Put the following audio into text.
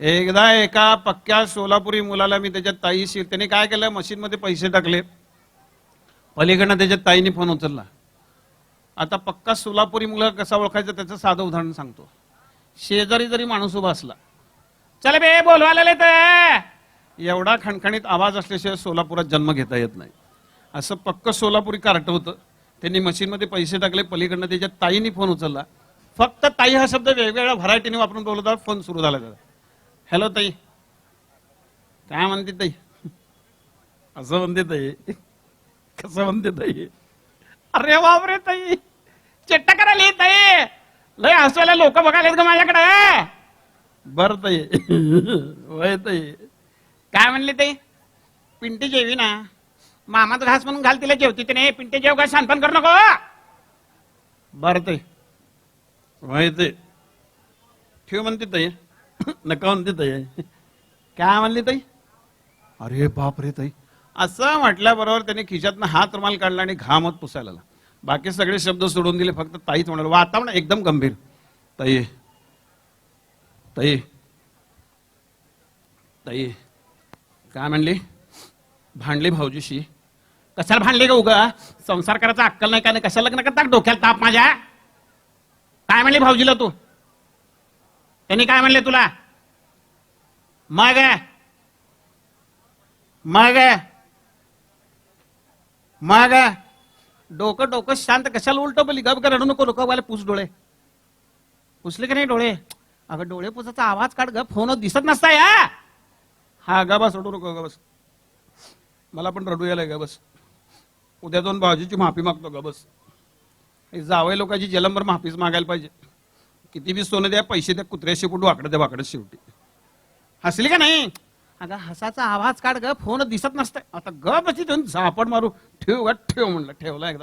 एकदा एका पक्क्या सोलापुरी मुलाला मी त्याच्या ताईशी त्याने काय केलं? मशीनमध्ये पैसे टाकले. पलीकडनं त्याच्या ताईने फोन उचलला. आता पक्का सोलापुरी मुलगा कसा ओळखायचा त्याचं साधं उदाहरण सांगतो. शेजारी जरी माणूस उभा असला. चल बे बोलवायला एवढा खणखणीत आवाज असल्याशिवाय सोलापुरात जन्म घेता येत नाही. असं पक्क सोलापुरी कार्ट होतं. त्यांनी मशीनमध्ये पैसे टाकले. पलीकडनं त्याच्या ताईने फोन उचलला. फक्त ताई हा शब्द वेगवेगळ्या व्हरायटीने वापरून बोलत होता फोन सुरू झाला त्याचा. हॅलो ताई. काय म्हणते ताई? असं म्हणते ताई. कसं म्हणते ताई? अरे बापरे ताई. चेट्टा करायला येत ताई लय हसवायला लोक बघायला का माझ्याकडे. बर ताई. वय ताई. काय म्हणले ताई? पिंटी जेवी ना. मामाचं घास म्हणून घाल तिला जेवती ते नाही. पिंटी जेव काय शानपण करू नको. बर ताई. वय ते ठेव म्हणते ताई. नका म्हणते ताई. काय म्हणली ताई? अरे बाप रे ताई. असं म्हटल्याबरोबर त्याने खिशातनं हात रुमाल काढला आणि घामत पुसायला लागला. बाकी सगळे शब्द सोडून दिले फक्त ताईच म्हणाल वातावरण एकदम गंभीर. ताई ताई ताई काय म्हणली? भांडली भाऊजीशी. कशाला भांडली का उगा? संसार करायचा अक्कल नाही का नाही? कशाला लग्न करता डोक्याला ताप माझ्या? काय म्हणली भाऊजीला तू? त्यांनी काय म्हणले तुला? मग? मग? मग? डोकं डोकं शांत कशाला उलट बोली गप का रडू नको नको वाले पुस डोळे. पुसले की नाही डोळे? अगं डोळे पुसाचा आवाज काढ ग फोन दिसत नसता या. हा ग बस रडू नको ग बस. मला पण रडू यायला ग बस. उद्या दोन भाऊजीची माफी मागतो ग बस. जावय लोकांची जलंबर माफीच मागायला पाहिजे. किती बी सोनं द्या पैसे द्या कुत्र्याशी पुढे वाकडं द्या वाकडं शेवटी. हसली का नाही? अगं हसाचा आवाज काढ ग फोन दिसत नसतंय. आता ग बसी झापड मारू. ठेव ग ठेव म्हणलं ठेवला एकदा.